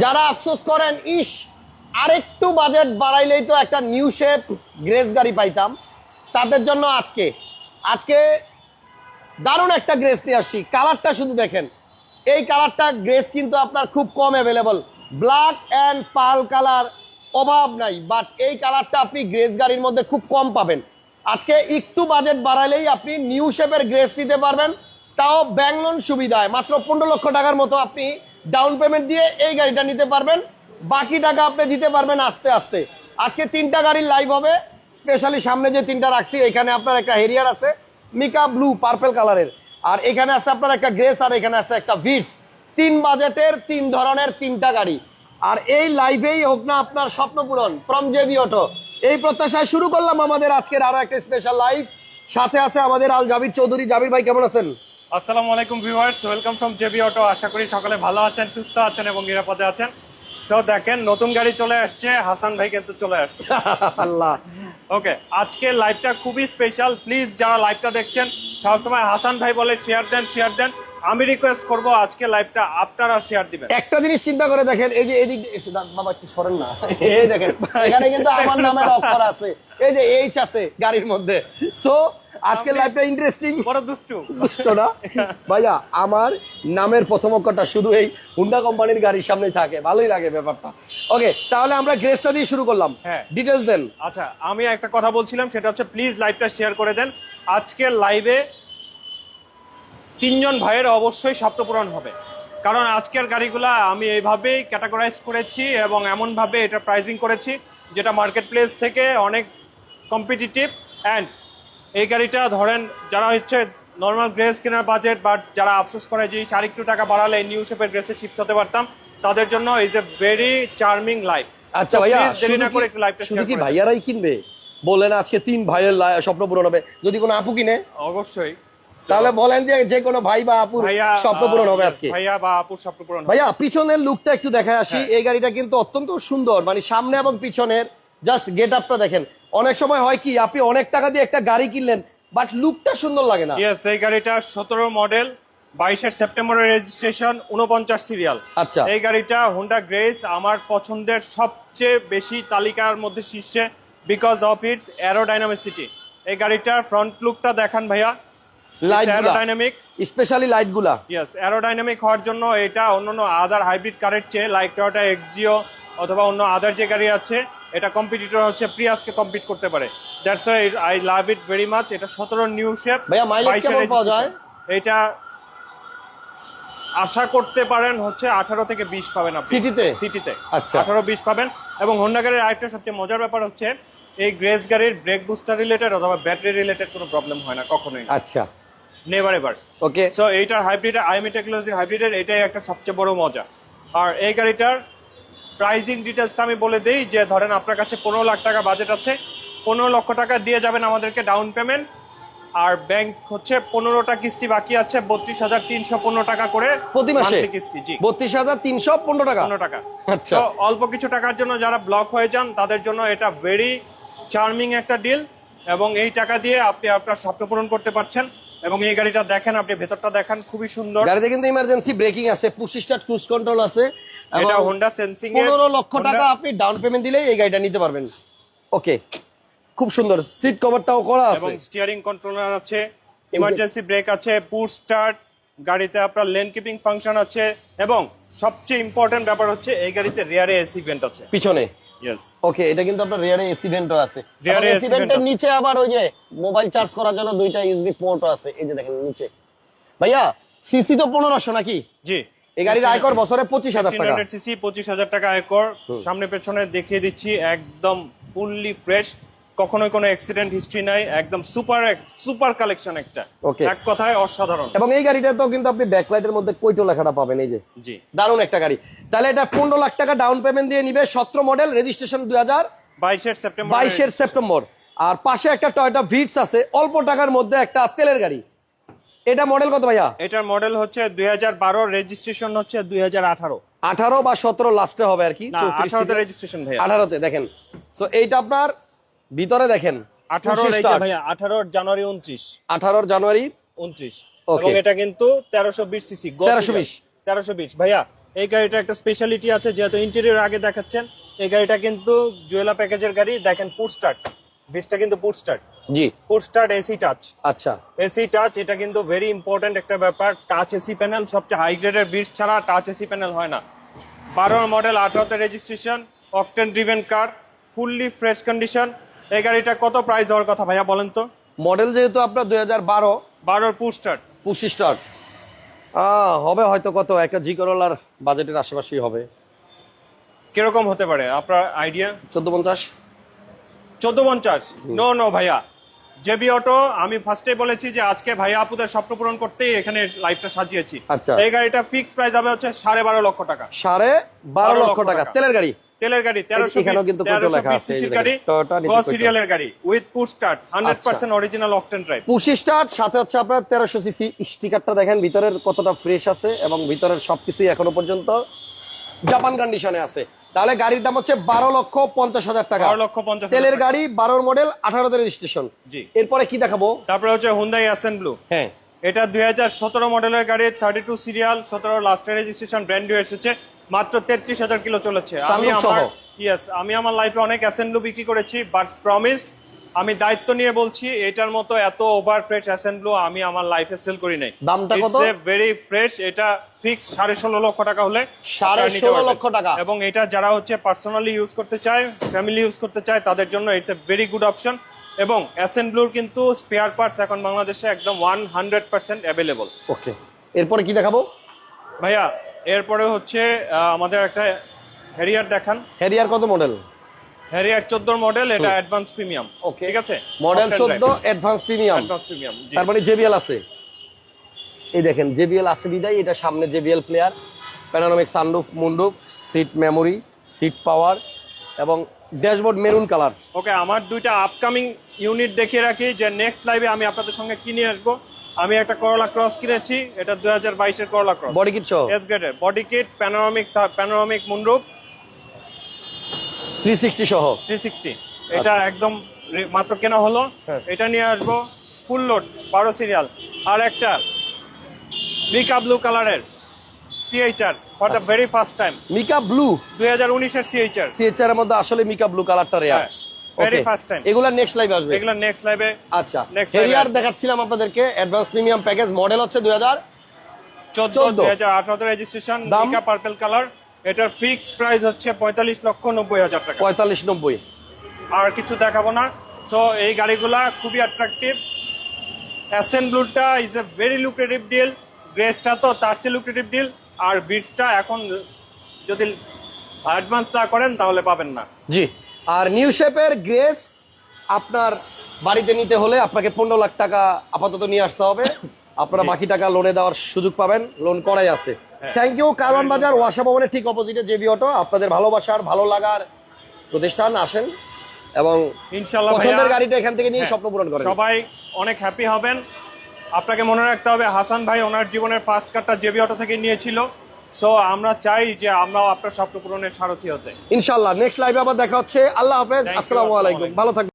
যারা আফসোস করেন, ইস, আরেকটু বাজেট বাড়াইলেই তো একটা নিউ শেপ গ্রেস গাড়ি পাইতাম। তাদের জন্য আজকে আজকে দারুণ একটা গ্রেস নিয়ে আসছি। কালারটা শুধু দেখেন, এই কালারটা গ্রেস কিন্তু আপনার খুব কম available black and pearl colour অভাব নাই বাট এই কালারটা আপনি গ্রেস গাড়ির মধ্যে খুব কম পাবেন। আজকে একটু বাজেট বাড়াইলেই আপনি নিউ শেপের গ্রেস দিতে পারবেন। তাও ব্যাংক লোন সুবিধায়, মাত্র পনেরো লক্ষ টাকার মতো আপনি ডাউন পেমেন্ট দিয়ে এই গাড়িটা নিতে পারবেন। বাকি টাকা আপনি দিতে পারবেন আস্তে আস্তে। আজকে তিনটা গাড়ির লাইভ হবে। স্পেশালি সামনে যে তিনটা রাখছি, এখানে আপনার একটা হেরিয়ার আছে মিকা ব্লু পার্পেল কালারের আর এখানে আছে আপনার একটা গ্রেস আর এখানে আছে একটা ভিটস তিন বাজেটের, তিন ধরনের তিনটা গাড়ি। আর এই লাইভেই হোক না আপনার স্বপ্ন পূরণ ফ্রম জেবি অটো এই প্রত্যাশায় শুরু করলাম আমাদের আজকের আরও একটা স্পেশাল লাইভ সাথে আছে আমাদের আল জাবির চৌধুরী। জাবির ভাই, কেমন আছেন? আসসালামু আলাইকুম viewers welcome from JB Auto. আশা করি সকলে ভালো আছেন সুস্থ আছেন এবং নিরাপদে আছেন। সো দেখেন নতুন গাড়ি চলে আসছে হাসান ভাই কিন্তু চলে আসছে। আল্লাহ। ওকে আজকে লাইভটা খুবই স্পেশাল প্লিজ যারা লাইভটা দেখছেন সবসময় হাসান ভাই বলে শেয়ার দেন শেয়ার দেন। আমি রিকোয়েস্ট করব আজকে লাইভটা আপনারা শেয়ার দিবেন। একটা জিনিস চিন্তা করে দেখেন এই যে এদিক বাবা একটু সরেন না। এই দেখেন এখানে কিন্তু আমার নামের অফার আছে। এই যে এইচ আছে গাড়ির মধ্যে। সো আজকে লাইফটা ইন্টারেস্টিং বড় দুষ্টু। বুঝতো না? ভাইয়া আমার নামের প্রথম অক্ষরটা শুধু এই হুন্ডা কোম্পানির গাড়ির সামনে থাকে। ভালোই লাগে ব্যাপারটা। ওকে তাহলে আমরা গ্রেসটা দিয়ে শুরু করলাম। হ্যাঁ। ডিটেলস দেন। আচ্ছা আমি একটা কথা বলছিলাম সেটা হচ্ছে প্লিজ লাইভটা শেয়ার করে দেন। আজকের লাইভে তিনজন ভাইয়ের অবশ্যই স্বপ্ন পূরণ হবে। কারণ আজকের গাড়িগুলা আমি এইভাবেই ক্যাটাগরাইজ করেছি এবং এমনভাবে এটা প্রাইজিং করেছি যেটা মার্কেট প্লেস থেকে অনেক কম্পিটিটিভ অ্যান্ড এই গাড়িটা ধরেন যারা হচ্ছে নর্মাল গ্রেস কেনার বাজেট বাট যারা আফসোস করে যে আর একটু টাকা বাড়ালে নিউ শেপের গ্রেসে শিফট হতে পারতাম তাদের জন্য is a very charming life আচ্ছা ভাইয়া দেরি না করে একটু লাইভটা শুধু কি ভাইয়ারাই কিনবে? বলেন আজকে তিন ভাইয়ের স্বপ্ন পূরণ হবে। যদি কোনো আপু কিনে? অবশ্যই। তাহলে বলেন যে যে কোনো ভাই বা আপুর ভাইয়া স্বপ্ন পূরণ হবে আজকে। ভাইয়া বা আপুর স্বপ্ন পূরণ ভাইয়া পিছনের লুকটা একটু দেখে আসি। হ্যাঁ। এই গাড়িটা কিন্তু অত্যন্ত সুন্দর মানে সামনে এবং পিছনের জাস্ট গেট আপটা দেখেন। অনেক সময় হয় কি আপনি অনেক টাকা দিয়ে একটা গাড়ি কিনলেন বাট লুকটা সুন্দর লাগে না। ইয়েস এই গাড়িটা সতেরো মডেল বাইশের সেপ্টেম্বরের রেজিস্ট্রেশন উনপঞ্চাশ সিরিয়াল আচ্ছা। এই গাড়িটা হোন্ডা গ্রেস আমার পছন্দের সবচেয়ে বেশি তালিকার মধ্যে শীর্ষে বিকজ অফ ইটস অ্যারোডাইনামিসিটি এই গাড়িটার ফ্রন্ট লুকটা দেখান ভাইয়া। লাইট অ্যারোডাইনামিক স্পেশালি লাইটগুলা ইয়েস অ্যারোডাইনামিক হওয়ার জন্য এটা অন্যান্য আদার হাইব্রিড কারের চেয়ে লাইক টয়োটা এক্সিও অথবা অন্য আদার যে গাড়ি আছে এটা কম্পিটিটর হচ্ছে প্রিয়াসকে কম্পিট করতে পারে। That's why I love it very much এটা সতেরো নিউ শেপ ভাইয়া মাইলেজ কেমন পাওয়া যায়? এটা আশা করতে পারেন হচ্ছে আঠারো থেকে বিশ পাবেন আপনি। সিটিতে? সিটিতে আচ্ছা। আঠারো বিশ পাবেন। এবং হোন্ডা গাড়ির আরেকটা সবচেয়ে মজার ব্যাপার হচ্ছে এই গ্রেস গাড়ির ব্রেক বুস্টার রিলেটেড অথবা ব্যাটারি রিলেটেড কোনো প্রবলেম হয় না কখনোই আচ্ছা। নেভার এভার ওকে সো এইটার হাইব্রিড আইএমই টেকনোলজির হাইব্রিডের এটাই একটা সবচেয়ে বড় মজা। আর এই গাড়িটার প্রাইজিং ডিটেলসটা আমি বলে দিই যে ধরেন আপনার কাছে পনেরো লাখ টাকা বাজেট আছে পনেরো লক্ষ টাকা দিয়ে যাবেন আমাদেরকে ডাউন পেমেন্ট আর ব্যাংক হচ্ছে পনেরোটা কিস্তি বাকি আছে বত্রিশ হাজার তিনশো পনেরো টাকা করে প্রতি মাসে? কিস্তি জি। বত্রিশ হাজার তিনশো পনেরো টাকা? পনেরো টাকা। আচ্ছা। তো অল্প কিছু টাকার জন্য যারা ব্লক হয়ে যান তাদের জন্য এটা ভেরি চার্মিং একটা ডিল এবং এই টাকা দিয়ে আপনি আপনার স্বপ্ন পূরণ করতে পারছেন। এবং এই গাড়িটা দেখেন আপনি ভেতরটা দেখেন খুবই সুন্দর। গাড়িতে কিন্তু ইমার্জেন্সি ব্রেকিং আছে পুশ স্টার্ট ক্রুজ কন্ট্রোল আছে। এটা হোন্ডা সেন্সিং পনেরো লক্ষ টাকা আপনি ডাউন পেমেন্ট দিলেই এই গাড়িটা নিতে পারবেন। ওকে খুব সুন্দর। সিট কভারটাও করা এবং স্টিয়ারিং কন্ট্রোলার আছে ইমার্জেন্সি ব্রেক আছে পুশ স্টার্ট গাড়িতে আপনার লেন কিপিং ফাংশন আছে এবং সবচেয়ে ইম্পর্টেন্ট ব্যাপার হচ্ছে এই গাড়িতে রিয়ারে এসি ভেন্ট আছে। পিছনে। ইয়েস ওকে এটা কিন্তু আপনার রিয়ারে এসিডেন্টও আছে। Rear এ accident এসিডেন্টের আছে। নিচে আবার ওই যে মোবাইল চার্জ করার জন্য দুইটা ইউএসবি পোর্টও আছে। এই যে দেখেন নিচে। ভাইয়া সিসি তো পনেরোশো নাকি? জি। এই গাড়ির আয়কর বছরে পঁচিশ হাজার টাকা। সিসি পঁচিশ হাজার টাকা আয়কর। সামনে পেছনে দেখিয়ে দিচ্ছি একদম ফুললি ফ্রেশ। কখনোই কোনো অ্যাক্সিডেন্ট হিস্ট্রি নাই একদম সুপার সুপার কালেকশন একটা। Okay. এক কথায় অসাধারণ। এবং এই গাড়িটা তো কিন্তু আপনি ব্যাকলাইটের মধ্যে কৈটো লেখাটা পাবেন এই যে। জি। দারুণ একটা গাড়ি। তাহলে এটা পনেরো লাখ টাকা ডাউন পেমেন্ট দিয়ে নিবে সতেরো মডেল রেজিস্ট্রেশন দুই হাজার বাইশের সেপ্টেম্বর বাইশের সেপ্টেম্বর। আর পাশে একটা টয়টা ভিটস আছে অল্প টাকার মধ্যে একটা তেলের গাড়ি। এটা মডেল কত ভাইয়া? এটার মডেল হচ্ছে দুই হাজার বারো রেজিস্ট্রেশন হচ্ছে দুই হাজার আঠারো। আঠারো বা সতেরো লাস্টে হবে আর কি? আঠারোতে রেজিস্ট্রেশন আঠারোতে দেখেন। তো এইটা আপনার ভিতরে দেখেন। আঠারো ভাইয়া আঠারোর জানুয়ারি উনত্রিশ। আঠারোর জানুয়ারি উনত্রিশ। Okay. এবং এটা কিন্তু তেরোশো বিশ সিসি 1320 তেরোশো বিশ। ভাইয়া এই গাড়িটা একটা স্পেশালিটি আছে যেহেতু ইন্টেরিয়র আগে দেখাচ্ছেন এই গাড়িটা কিন্তু জুয়েলা প্যাকেজের গাড়ি দেখেন স্টার্ট ভিসটা কিন্তু পুট স্টার্ট জি। পুট স্টার্ট এসি টাচ আচ্ছা। এসি টাচ এটা কিন্তু ভেরি ইম্পর্টেন্ট একটা ব্যাপার। টাচ এসি প্যানেল সবচেয়ে হাই গ্রেডের বিটস ছাড়া টাচ এসি প্যানেল হয় না। বারোর মডেল আঠারোতে registration octane driven car fully fresh condition এই গাড়িটা কত প্রাইস হওয়ার কথা ভাইয়া বলেন তো? মডেল যেহেতু আপনার দুই হাজার বারো। বারোর পুট স্টার্ট। পঁচিশ স্টার হবে হয়তো কত একটা জি করোলার বাজেটের আশেপাশেই হবে। কীরকম হতে পারে? আপনার আইডিয়া চোদ্দ পঞ্চাশ। চোদ্দ পঞ্চাশ নো নো ভাইয়া। জেবি অটো আমি ফার্স্টে বলেছি যে আজকে ভাইয়া আপুদের স্বপ্ন পূরণ করতেই এখানে লাইফটা সাজিয়েছি। আচ্ছা। এই গাড়িটা ফিক্স প্রাইস হবে হচ্ছে সাড়ে বারো লক্ষ টাকা। সাড়ে বারো লক্ষ টাকা। তেলের গাড়ি? তেলের গাড়ি তেরোশো গাড়ি গ সিরিয়ালের গাড়ি। With push start hundred. Percent original octane drive পঁচিশ স্টার সাথে হচ্ছে আপনার তেরোশো সিসি স্টিকারটা দেখেন ভিতরের কতটা ফ্রেশ আছে এবং ভিতরের সবকিছুই এখনও পর্যন্ত জাপান কন্ডিশনে আছে। তাহলে গাড়ির দাম হচ্ছে বারো লক্ষ পঞ্চাশ হাজার টাকা। বারো লক্ষ পঞ্চাশ তেলের গাড়ি বারো মডেল আঠারোতে রেজিস্ট্রেশন জি। এরপরে কি দেখাবো? তারপরে হচ্ছে হুন্দাই অ্যাসেন ব্লু হ্যাঁ। এটা দুই হাজার সতেরো মডেলের গাড়ি থার্টি টু সিরিয়াল সতেরো লাস্টের রেজিস্ট্রেশন ব্র্যান্ড নিউ এসেছে। মাত্র তেত্রিশ হাজার কিলো চলেছে। আমি আমার ইয়েস আমি আমার লাইফে অনেক অ্যাসেন্ডু বিক্রি করেছি বাট প্রমিস আমি দায়িত্ব নিয়ে বলছি এটার মতো এত ওভার ফ্রেশ অ্যাসেন্ডু আমি আমার লাইফে সেল করি নাই। দামটা কত? ভেরি ফ্রেশ এটা ফিক্স সাড়ে ষোলো লক্ষ টাকা হলে সাড়ে ষোলো। লক্ষ টাকা। এবং এটা যারা হচ্ছে পার্সোনালি ইউজ করতে চায় ফ্যামিলি ইউজ করতে চায় তাদের জন্য it's a very good option এবং অ্যাসেন্ডব্লুর কিন্তু স্পেয়ার পার্টস এখন বাংলাদেশে একদম one hundred percent available okay এরপরে কি দেখাবো? ভাইয়া এরপরে হচ্ছে আমাদের একটা হ্যারিয়ার দেখান। হ্যারিয়ার কত মডেল হ্যারিয়ার চোদ্দোর মডেল এটা অ্যাডভান্স প্রিমিয়াম ওকে ঠিক আছে? মডেল চোদ্দ অ্যাডভান্স প্রিমিয়াম অ্যাডভান্স প্রিমিয়াম তার মানে জেবিএল আছে। এই দেখেন জেবিএল আছে বিদায় এটা সামনে JBL player panoramic sunroof moonroof seat memory seat power এবং ড্যাশবোর্ড মেরুন কালার ওকে আমার দুইটা আপকামিং ইউনিট দেখিয়ে রাখি যে নেক্সট লাইভে আমি আপনাদের সঙ্গে কিনে আসব? আমি একটা করলা ক্রস কিনেছি এটা দুই হাজার বাইশের করলা ক্রস বডি কিট সহ? এস গ্রেডের body kit panoramic panoramic moonroof three sixty সহ। থ্রি সিক্সটি এটা একদম মাত্র কেনা হলো। হ্যাঁ। এটা নিয়ে আসব ফুল লোড বারো সিরিয়াল। আর একটা মিকা ব্লু কালারের CHR for the very first time mica blue? দুই হাজার উনিশের সিএইচআর সিএচআর এর মধ্যে আসলে মিকা ব্লু কালারটা রেয়ার very first time. এগুলা নেক্সট লাইভে আসবে। এগুলো নেক্সট লাইভে আচ্ছা। Next হেরিয়ার দেখাচ্ছিলাম আপনাদেরকে। অ্যাডভান্স প্রিমিয়াম প্যাকেজ মডেল হচ্ছে দুই হাজার চোদ্দ 14 দুই হাজার আঠারোতে রেজিস্ট্রেশন? মিকা পার্পেল কালার এটার ফিক্স প্রাইস হচ্ছে পঁয়তাল্লিশ লক্ষ নব্বই হাজার টাকা। পঁয়তাল্লিশ নব্বই। আর কিছু দেখাবো না। সো এই গাড়িগুলা খুবই অ্যাট্রাকটিভ অ্যাসেন ব্লুটা is a very lucrative deal গ্রেসটা তো তার চেয়ে লুক্রেটিভ ডিল আর বিটসটা এখন যদি অ্যাডভান্স না করেন তাহলে পাবেন না। জি। আর নিউ শেপের গ্রেস আপনার বাড়িতে নিতে হলে আপনাকে পনেরো লাখ টাকা আপাতত নিয়ে আসতে হবে। আপনারা বাকি টাকা লোনে দেওয়ার সুযোগ পাবেন। লোন করাই আছে। থ্যাংক ইউ কারওয়ান বাজার ওয়াসা ভবনের ঠিক অপোজিটে জেবি অটো আপনাদের ভালোবাসার ভালো লাগার প্রতিষ্ঠান আসেন এবং ইনশাল্লাহ পছন্দের গাড়িটা এখান থেকে নিয়ে হ্যাঁ, স্বপ্ন পূরণ করেন। সবাই অনেক হ্যাপি হবেন। আপনাকে মনে রাখতে হবে হাসান ভাই ওনার জীবনের ফার্স্ট কারটা জেবি অটো থেকে নিয়েছিল। সো আমরা চাই যে আমরাও আপনার স্বপ্ন পূরণের সারথি হতে। ইনশাল্লাহ নেক্সট লাইভে আবার দেখা হচ্ছে। আল্লাহ হাফেজ আসসালামু আলাইকুম। ভালো থাকবেন।